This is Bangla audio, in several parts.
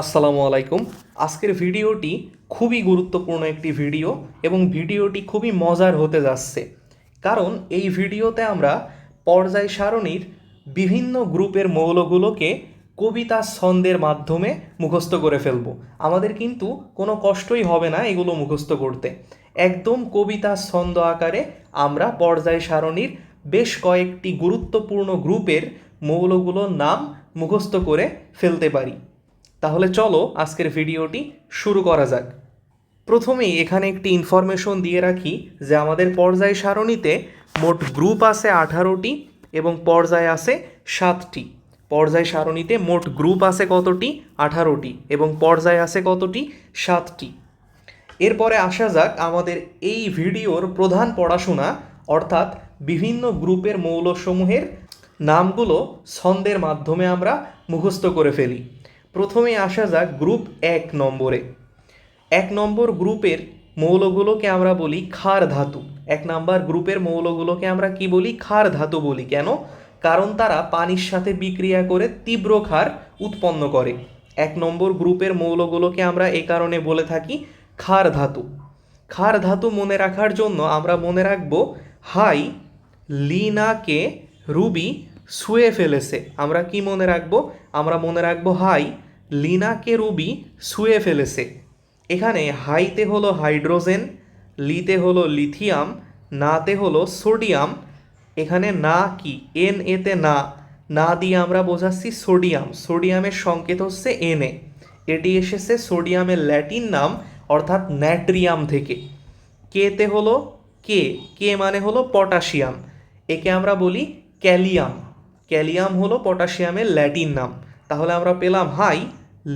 আসসালামু আলাইকুম। আজকের ভিডিওটি খুবই গুরুত্বপূর্ণ একটি ভিডিও এবং ভিডিওটি খুবই মজার হতে যাচ্ছে। কারণ এই ভিডিওতে আমরা পর্যায় সারণীর বিভিন্ন গ্রুপের মৌলগুলোকে কবিতা ছন্দের মাধ্যমে মুখস্থ করে ফেলব। আমাদের কিন্তু কোনো কষ্টই হবে না এগুলো মুখস্থ করতে। একদম কবিতা ছন্দ আকারে আমরা পর্যায় সারণীর বেশ কয়েকটি গুরুত্বপূর্ণ গ্রুপের মৌলগুলোর নাম মুখস্থ করে ফেলতে পারি। তাহলে চলো আজকের ভিডিওটি শুরু করা যাক। প্রথমেই এখানে একটি ইনফরমেশন দিয়ে রাখি যে আমাদের পর্যায় সারণীতে মোট গ্রুপ আছে আঠারোটি এবং পর্যায় আছে সাতটি। পর্যায় সারণীতে মোট গ্রুপ আছে কতটি? আঠারোটি এবং পর্যায় আছে কতটি? সাতটি। এরপরে আসা যাক আমাদের এই ভিডিওর প্রধান পড়াশোনা, অর্থাৎ বিভিন্ন গ্রুপের মৌলসমূহের নামগুলো ছন্দের মাধ্যমে আমরা মুখস্থ করে ফেলি। প্রথমে আসা যাক গ্রুপ এক নম্বরে। এক নম্বর গ্রুপের মৌলগুলোকে আমরা বলি ক্ষার ধাতু। এক নাম্বার গ্রুপের মৌলগুলোকে আমরা কি বলি? ক্ষার ধাতু বলি। কেন? কারণ তারা পানির সাথে বিক্রিয়া করে তীব্র ক্ষার উৎপন্ন করে। এক নম্বর গ্রুপের মৌলগুলোকে আমরা এই কারণে বলে থাকি ক্ষার ধাতু। ক্ষার ধাতু মনে রাখার জন্য আমরা মনে রাখব, হাই লিনাকে রুবি শুয়ে ফেলেছে। আমরা কি মনে রাখব? আমরা মনে রাখব, হাই লিনাকে রুবি শুয়ে ফেলেছে। এখানে হাইতে হলো হাইড্রোজেন, লিতে হলো লিথিয়াম, নাতে হলো সোডিয়াম। এখানে না কি, এন এতে না না দিয়ে আমরা বোঝাচ্ছি সোডিয়াম। সোডিয়ামের সংকেত হচ্ছে এন এ। এটি এসেছে সোডিয়ামের ল্যাটিন নাম, অর্থাৎ ন্যাট্রিয়াম থেকে। কেতে হলো? কে। কে মানে হলো পটাশিয়াম। একে আমরা বলি ক্যালিয়াম। ক্যালিয়াম হলো পটাশিয়ামের ল্যাটিন নাম। তাহলে আমরা পেলাম হাই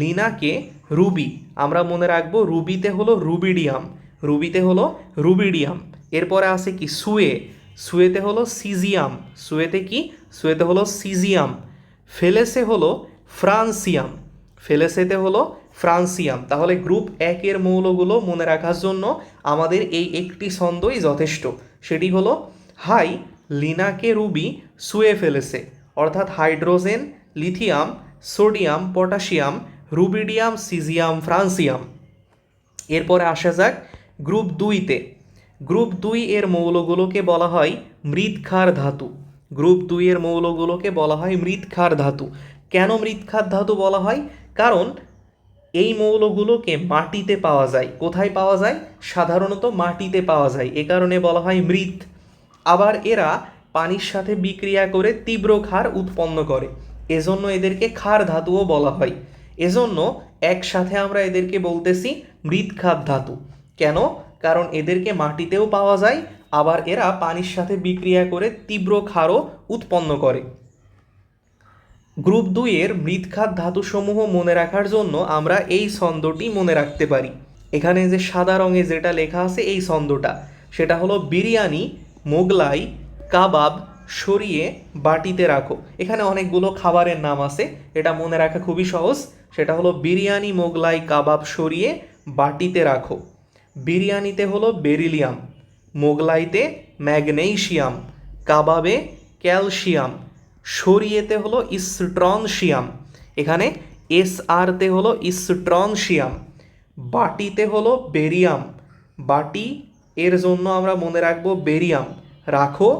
লিনাকে রুবি। আমরা মনে রাখব রুবিতে হলো রুবিডিয়াম, রুবিতে হলো রুবিডিয়াম। এরপরে আছে কি সুয়ে, সুয়েতে হলো সিজিয়াম, সুয়েতে কি? সুয়েতে হলো সিজিয়াম। ফেলেসে হলো ফ্রান্সিয়াম, ফেলেসেতে হলো ফ্রান্সিয়াম। তাহলে গ্রুপ একের মৌলগুলো মনে রাখার জন্য আমাদের এই একটি ছন্দই যথেষ্ট। সেটি হলো, হাই, লিনাকে রুবি শুয়ে ফেলেছে অর্থাৎ hydrogen, lithium, sodium, potassium rubidium, caesium, francium. এরপরে আসা যাক গ্রুপ দুইতে গ্রুপ দুই এর মৌলগুলোকে বলা হয় মৃৎক্ষার ধাতু। গ্রুপ দুই এর মৌলগুলোকে বলা হয় মৃৎক্ষার ধাতু। কেন মৃৎক্ষার ধাতু বলা হয়? কারণ এই মৌলগুলোকে মাটিতে পাওয়া যায়। কোথায় পাওয়া যায়? সাধারণত মাটিতে পাওয়া যায়। এ কারণে বলা হয় মৃৎ। আবার এরা পানির সাথে বিক্রিয়া করে তীব্র ক্ষার উৎপন্ন করে। এজন্য এদেরকে ক্ষার ধাতুও বলা হয়। এজন্য একসাথে আমরা এদেরকে বলতেছি মৃৎক্ষার ধাতু। কেন? কারণ এদেরকে মাটিতেও পাওয়া যায়, আবার এরা পানির সাথে বিক্রিয়া করে তীব্র ক্ষারও উৎপন্ন করে। গ্রুপ দুইয়ের মৃৎখাত ধাতুসমূহ মনে রাখার জন্য আমরা এই ছন্দটি মনে রাখতে পারি। এখানে যে সাদা রঙে যেটা লেখা আছে এই ছন্দটা, সেটা হলো বিরিয়ানি, মোগলাই, কাবাব সরিয়ে বাটিতে রাখো। এখানে অনেকগুলো খাবারের নাম আছে। এটা মনে রাখা খুবই সহজ। সেটা হলো বিরিয়ানি, মোগলাই, কাবাব সরিয়ে বাটিতে রাখো। বিরিয়ানিতে হলো বেরিলিয়াম, মোগলাইতে ম্যাগনেশিয়াম, কাবাবে ক্যালসিয়াম, সরিয়েতে হলো ইস্ট্রনশিয়াম এখানে এস আরতে হলো ইস্ট্রনশিয়াম বাটিতে হলো বেরিয়াম। বাটি এর জন্য আমরা মনে রাখব বেরিয়াম। রাখো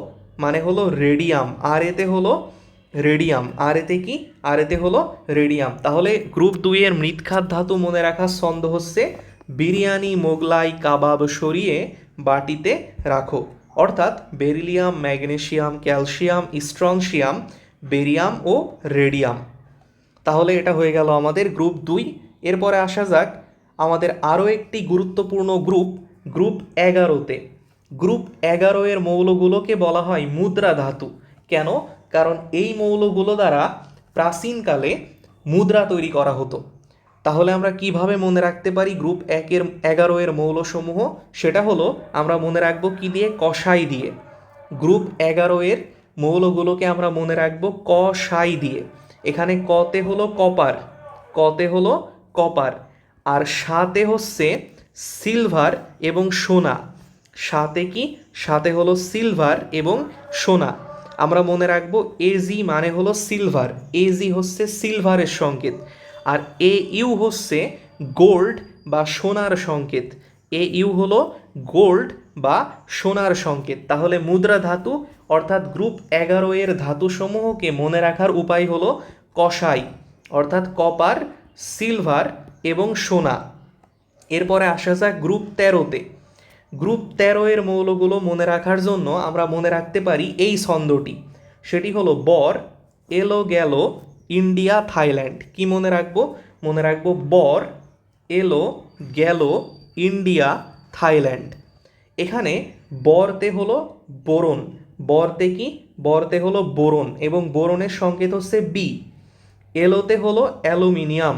মানে হলো রেডিয়াম আর এতে হলো রেডিয়াম আর এতে কি? আর এতে হলো রেডিয়াম তাহলে গ্রুপ দুইয়ের মৃৎখাত ধাতু মনে রাখার ছন্দ হচ্ছে বিরিয়ানি, মোগলাই, কাবাব সরিয়ে বাটিতে রাখো। অর্থাৎ beryllium magnesium calcium strontium barium ও রেডিয়াম তাহলে এটা হয়ে গেল আমাদের গ্রুপ দুই। এরপরে আসা যাক আমাদের আরও একটি গুরুত্বপূর্ণ গ্রুপ গ্রুপ এগারোতে। গ্রুপ এগারো এর মৌলগুলোকে বলা হয় মুদ্রা ধাতু। কেন? কারণ এই মৌলগুলো দ্বারা প্রাচীনকালে মুদ্রা তৈরি করা হতো। তাহলে আমরা কীভাবে মনে রাখতে পারি গ্রুপ একের এগারো এর মৌলসমূহ? সেটা হলো, আমরা মনে রাখব কি দিয়ে? কষাই দিয়ে। গ্রুপ এগারো এর মৌলগুলোকে আমরা মনে রাখব কষাই দিয়ে। এখানে কতে হলো কপার, কতে হলো কপার, আর সাতে হচ্ছে সিলভার এবং সোনা। সাতে কি? সাতে হলো সিলভার এবং সোনা। আমরা মনে রাখব এজি মানে হলো সিলভার এজি হচ্ছে সিলভারের সংকেত। আর এ ইউ হচ্ছে গোল্ড বা সোনার সংকেত। এ ইউ হলো গোল্ড বা সোনার সংকেত। তাহলে মুদ্রা ধাতু অর্থাৎ গ্রুপ এগারো এর ধাতুসমূহকে মনে রাখার উপায় হলো কষাই অর্থাৎ কপার সিলভার এবং সোনা। এরপরে আসা যাক গ্রুপ তেরোতে। গ্রুপ তেরো এর মৌলগুলো মনে রাখার জন্য আমরা মনে রাখতে পারি এই ছন্দটি। সেটি হলো বর, এলো গেল, ইন্ডিয়া, থাইল্যান্ড। কি মনে রাখব? মনে রাখব বর, এলো গেল, ইন্ডিয়া, থাইল্যান্ড। এখানে বরতে হলো বোরন। বরতে কি? বরতে হলো বোরন এবং বোরনের সংকেত হচ্ছে বি এলোতে হলো অ্যালুমিনিয়াম।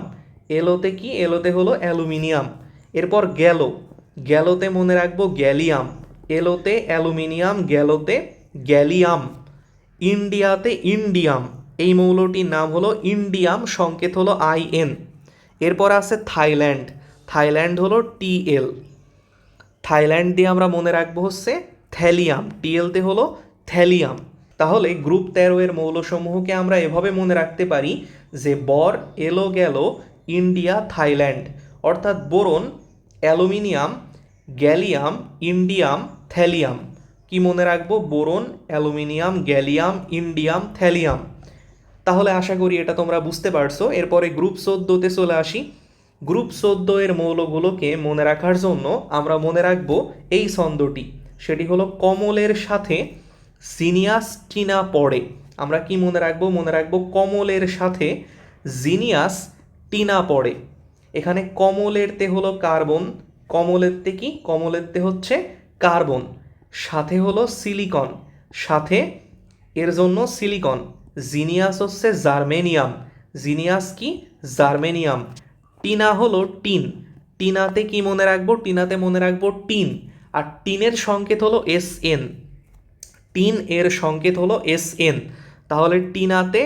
এলোতে কি? এলোতে হলো অ্যালুমিনিয়াম। এরপর গেল। গেলোতে মনে রাখব গ্যালিয়াম, এলোতে অ্যালুমিনিয়াম গেলোতে গ্যালিয়াম, ইন্ডিয়াতে ইন্ডিয়াম। এই মৌলটির নাম হলো ইন্ডিয়াম, সংকেত হলো আই এন। এরপর আছে থাইল্যান্ড। থাইল্যান্ড হলো টিএল থাইল্যান্ড দিয়ে আমরা মনে রাখব হচ্ছে থ্যালিয়াম। টিএলতে হলো থ্যালিয়াম। তাহলে গ্রুপ তেরো এর মৌলসমূহকে আমরা এভাবে মনে রাখতে পারি যে বর, এলো, গেল, ইন্ডিয়া, থাইল্যান্ড। অর্থাৎ boron aluminium, gallium, indium, thallium. কি মনে রাখব? Boron, aluminium, gallium, indium, thallium. তাহলে আশা করি এটা তোমরা বুঝতে পারছ। এরপরে গ্রুপ চোদ্দোতে চলে আসি। গ্রুপ চোদ্দ এর মৌলগুলোকে মনে রাখার জন্য আমরা মনে রাখব এই ছন্দটি। সেটি হলো কমলের সাথে জিনিয়াস টিনা পড়ে। আমরা কি মনে রাখব? মনে রাখব কমলের সাথে জিনিয়াস টিনা পড়ে। এখানে কমলের তে হলো কার্বন, কমলের তে কি? কমলের তে হচ্ছে কার্বন, সাথে হলো সিলিকন, সাথে এর জন্য সিলিকন, জিনিয়াস হচ্ছে জার্মেনিয়াম, জিনিয়াস কি? জার্মেনিয়াম, টিনা হলো টিন, টিনাতে কি মনে রাখব? টিনাতে মনে রাখব টিন, আর টিনের সংকেত হলো এস এন, টিন এর সংকেত হলো এস এন, তাহলে টিনাতে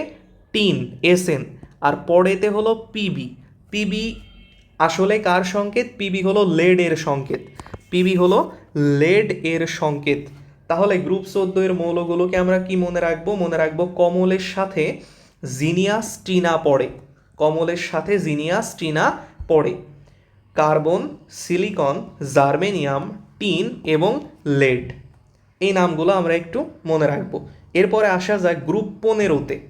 টিন, এস এন, আর পরেতে হলো পিবি পিবি আসলে কার সংকেত? পিবি হলো লেড এর সংকেত। পিবি হলো লেড এর সংকেত। তাহলে গ্রুপ চোদ্দ এর মৌলগুলোকে আমরা কি মনে রাখব? মনে রাখব কমলের সাথে জিনিয়াস টিনা পড়ে। কমলের সাথে জিনিয়াস টিনা পড়ে। কার্বন, সিলিকন, জার্মেনিয়াম, টিন এবং লেড। এই নামগুলো আমরা একটু মনে রাখব। এরপরে আসা যাক গ্রুপ পনেরোতে।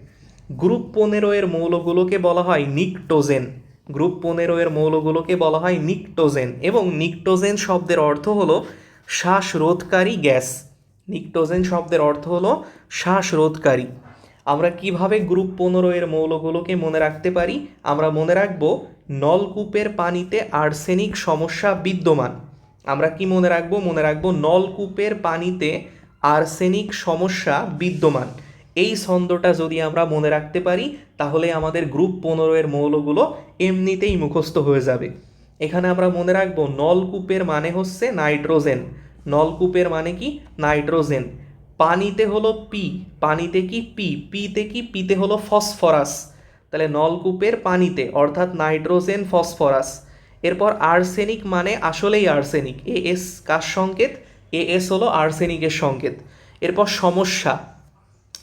গ্রুপ পনেরো এর মৌলগুলোকে বলা হয় নিকটোজেন। গ্রুপ পনেরো এর মৌলগুলোকে বলা হয় নিকটোজেন এবং নিকটোজেন শব্দের অর্থ হলো শ্বাসরোধকারী গ্যাস। নিকটোজেন শব্দের অর্থ হলো শ্বাসরোধকারী। আমরা কীভাবে গ্রুপ পনেরো এর মৌলগুলোকে মনে রাখতে পারি? আমরা মনে রাখব নলকূপের পানিতে আর্সেনিক সমস্যা বিদ্যমান। আমরা কি মনে রাখব? মনে রাখব নলকূপের পানিতে আর্সেনিক সমস্যা বিদ্যমান। এই ছন্দটা যদি আমরা মনে রাখতে পারি, তাহলে আমাদের গ্রুপ পনেরো এর মৌলগুলো এমনিতেই মুখস্থ হয়ে যাবে। এখানে আমরা মনে রাখব নলকূপের মানে হচ্ছে নাইট্রোজেন। নলকূপের মানে কি? নাইট্রোজেন। পানিতে হলো পি পানিতে কি পি পিতে কি পিতে হলো ফসফরাস। তাহলে নলকূপের পানিতে, অর্থাৎ নাইট্রোজেন, ফসফরাস। এরপর আর্সেনিক মানে আসলেই আর্সেনিক। এ এস কার সংকেত? এ এস হলো আর্সেনিকের সংকেত। এরপর সমস্যা।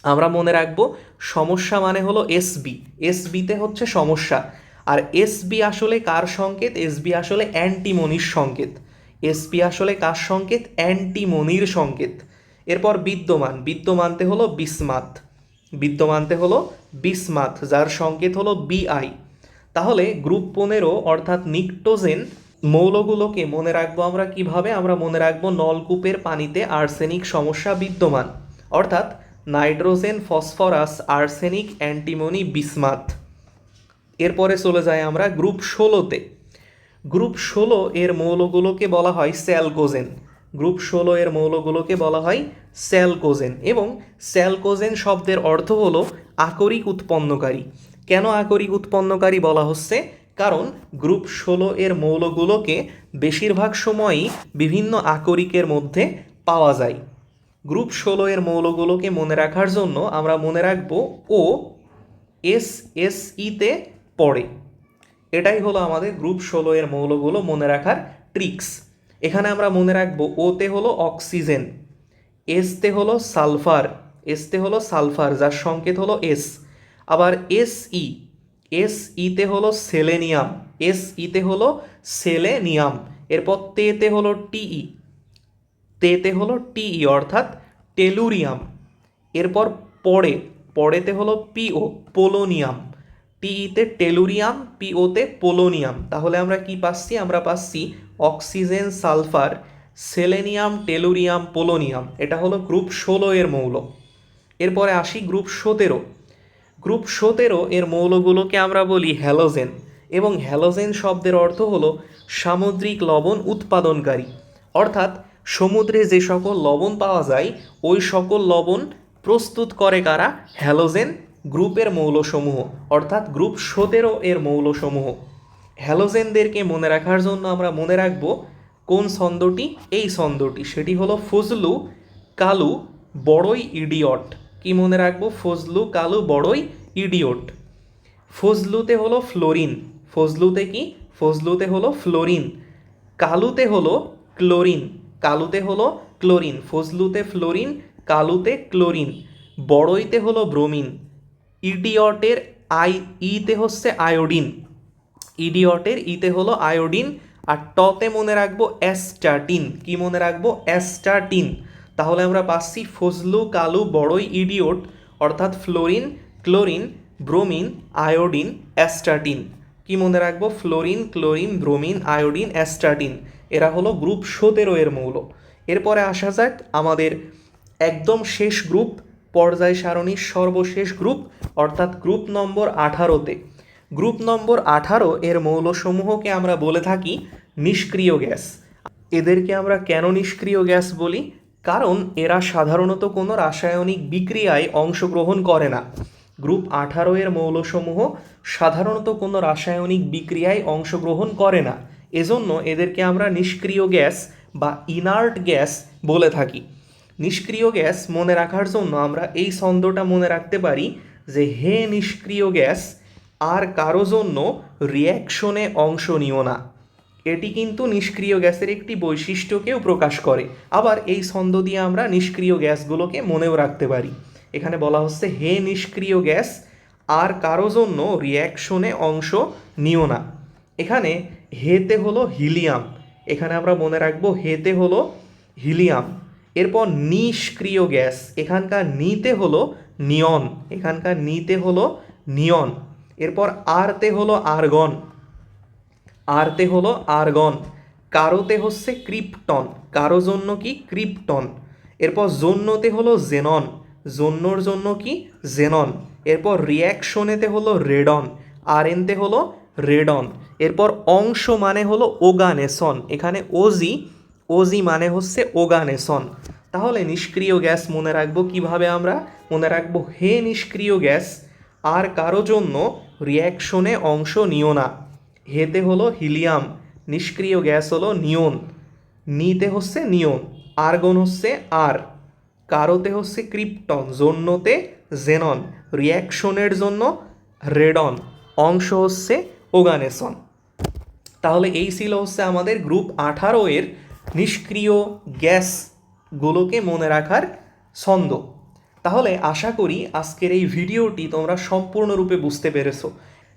আমরা মনে রাখব সমস্যা মানে হলো এসবি এসবিতে হচ্ছে সমস্যা। আর এসবি আসলে কার সংকেত? এসবি আসলে অ্যান্টিমনির সংকেত। এসবি আসলে কার সংকেত? অ্যান্টিমনির সংকেত। এরপর বিদ্যমান। বিদ্যমানতে হলো বিসমাত। বিদ্যমানতে হলো বিসমাত, যার সংকেত হলো বিআই তাহলে গ্রুপ পনেরো অর্থাৎ নিকটোজেন মৌলগুলোকে মনে রাখব আমরা কীভাবে? আমরা মনে রাখব নলকূপের পানিতে আর্সেনিক সমস্যা বিদ্যমান। অর্থাৎ nitrogen, phosphorus, arsenic, antimony, bismuth. এরপরে চলে যাই আমরা গ্রুপ ষোলোতে। গ্রুপ ষোলো এর মৌলগুলোকে বলা হয় স্যালকোজেন। গ্রুপ ষোলো এর মৌলগুলোকে বলা হয় স্যালকোজেন এবং স্যালকোজেন শব্দের অর্থ হলো আকরিক উৎপন্নকারী। কেন আকরিক উৎপন্নকারী বলা হচ্ছে? কারণ গ্রুপ ষোলো এর মৌলগুলোকে বেশিরভাগ সময়ই বিভিন্ন আকরিকের মধ্যে পাওয়া যায়। গ্রুপ ষোলো এর মৌলগুলোকে মনে রাখার জন্য আমরা মনে রাখব ও এস এস ইতে পড়ে। এটাই হলো আমাদের গ্রুপ ষোলো এর মৌলগুলো মনে রাখার ট্রিক্স। এখানে আমরা মনে রাখব ওতে হলো অক্সিজেন এসতে হলো সালফার এসতে হলো সালফার, যার সংকেত হলো এস। আবার এস, ই, এস ইতে হলো সেলেনিয়াম, এস ইতে হলো সেলেনিয়াম, এরপর তেতে হলো টিই তেতে হলো টিই অর্থাৎ টেলুরিয়াম। এরপর পরে, পরেতে হলো পিও, পোলোনিয়াম। টিইতে টেলুরিয়াম, পিওতে পোলোনিয়াম। তাহলে আমরা কি পাচ্ছি? আমরা পাচ্ছি oxygen sulphur, selenium, tellurium, polonium. এটা হলো গ্রুপ ষোলো এর মৌল। এরপরে আসি গ্রুপ সতেরো। গ্রুপ সতেরো এর মৌলগুলোকে আমরা বলি হ্যালোজেন এবং হ্যালোজেন শব্দের অর্থ হলো সামুদ্রিক লবণ উৎপাদনকারী। অর্থাৎ সমুদ্রে যে সকল লবণ পাওয়া যায়, ওই সকল লবণ প্রস্তুত করে কারা? হ্যালোজেন গ্রুপের মৌলসমূহ, অর্থাৎ গ্রুপ সতেরো এর মৌলসমূহ। হ্যালোজেনদেরকে মনে রাখার জন্য আমরা মনে রাখব, কোন ছন্দটি? এই ছন্দটি। সেটি হলো ফজলু কালু বড়ই ইডিয়ট। কি মনে রাখব? ফজলু কালু বড়ই ইডিয়ট। ফজলুতে হলো ফ্লোরিন। ফজলুতে কি? ফজলুতে হলো ফ্লোরিন। কালুতে হলো ক্লোরিন। কালুতে হলো ক্লোরিন, ফজলুতে ফ্লোরিন, কালুতে ক্লোরিন, বড়ইতে হলো ব্রোমিন, ইডিয়টের আই, ইতে হচ্ছে আয়োডিন, ইডিয়টের ইতে হলো আয়োডিন, আর টতে মনে রাখব অ্যাস্টাটিন, কি মনে রাখব? অ্যাস্টাটিন। তাহলে আমরা পাচ্ছি ফজলু, কালু, বড়ই ইডিওট অর্থাৎ fluorine, chlorine, bromine, iodine, astatine. কি মনে রাখব? Fluorine, chlorine, bromine, iodine, astatine. এরা হলো গ্রুপ সতেরো এর মৌল। এরপরে আসা যাক আমাদের একদম শেষ গ্রুপ, পর্যায় সারণীর সর্বশেষ গ্রুপ, অর্থাৎ গ্রুপ নম্বর আঠারোতে। গ্রুপ নম্বর আঠারো এর মৌলসমূহকে আমরা বলে থাকি নিষ্ক্রিয় গ্যাস। এদেরকে আমরা কেন নিষ্ক্রিয় গ্যাস বলি? কারণ এরা সাধারণত কোনো রাসায়নিক বিক্রিয়ায় অংশগ্রহণ করে না। গ্রুপ আঠারো এর মৌলসমূহ সাধারণত কোনো রাসায়নিক বিক্রিয়ায় অংশগ্রহণ করে না। এজন্য এদেরকে আমরা নিষ্ক্রিয় গ্যাস বা ইনার্ট গ্যাস বলে থাকি। নিষ্ক্রিয় গ্যাস মনে রাখার জন্য আমরা এই ছন্দটা মনে রাখতে পারি যে হে নিষ্ক্রিয় গ্যাস, আর কারও জন্য রিয়াকশনে অংশ নিও না। এটি কিন্তু নিষ্ক্রিয় গ্যাসের একটি বৈশিষ্ট্যকেও প্রকাশ করে। আবার এই ছন্দ দিয়ে আমরা নিষ্ক্রিয় গ্যাসগুলোকে মনেও রাখতে পারি। এখানে বলা হচ্ছে হে নিষ্ক্রিয় গ্যাস, আর কারও জন্য রিয়াকশনে অংশ নিও না। এখানে হেতে হলো হিলিয়াম। এখানে আমরা মনে রাখব হেতে হলো হিলিয়াম। এরপর নিষ্ক্রিয় গ্যাস, এখানকার নিতে হলো নিয়ন, এখানকার নিতে হলো নিয়ন। এরপর আরতে হলো আর্গন। আরতে হলো আর্গন। কারোতে হচ্ছে ক্রিপ্টন। কারও জন্য কি? ক্রিপ্টন। এরপর জন্যতে হলো জেনন। জন্যর জন্য কি? জেনন। এরপর রিয়াকশনেতে হলো রেডন। আর এনতে হলো রেডন। এরপর অংশ মানে হলো ওগানেসন এখানে ওজি ওজি মানে হচ্ছে ওগানেসন তাহলে নিষ্ক্রিয় গ্যাস মনে রাখব কীভাবে আমরা? মনে রাখব হে নিষ্ক্রিয় গ্যাস, আর কারও জন্য রিয়াকশনে অংশ নিও না। হেতে হলো হিলিয়াম, নিষ্ক্রিয় গ্যাস হলো নিয়ন নিতে হচ্ছে নিয়ন আর্গন হচ্ছে আর। কারোতে হচ্ছে ক্রিপ্টন, জন্যতে জেনন। রিয়াকশনের জন্য রেডন। অংশ হচ্ছে ওগানেসন। তাহলে এই ছিল হচ্ছে আমাদের গ্রুপ আঠারো এর নিষ্ক্রিয় গ্যাসগুলোকে মনে রাখার ছন্দ। তাহলে আশা করি আজকের এই ভিডিওটি তোমরা সম্পূর্ণরূপে বুঝতে পেরেছ।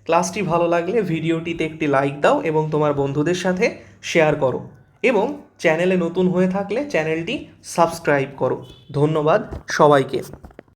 ক্লাসটি ভালো লাগলে ভিডিওটিতে একটি লাইক দাও এবং তোমার বন্ধুদের সাথে শেয়ার করো এবং চ্যানেলে নতুন হয়ে থাকলে চ্যানেলটি সাবস্ক্রাইব করো। ধন্যবাদ সবাইকে।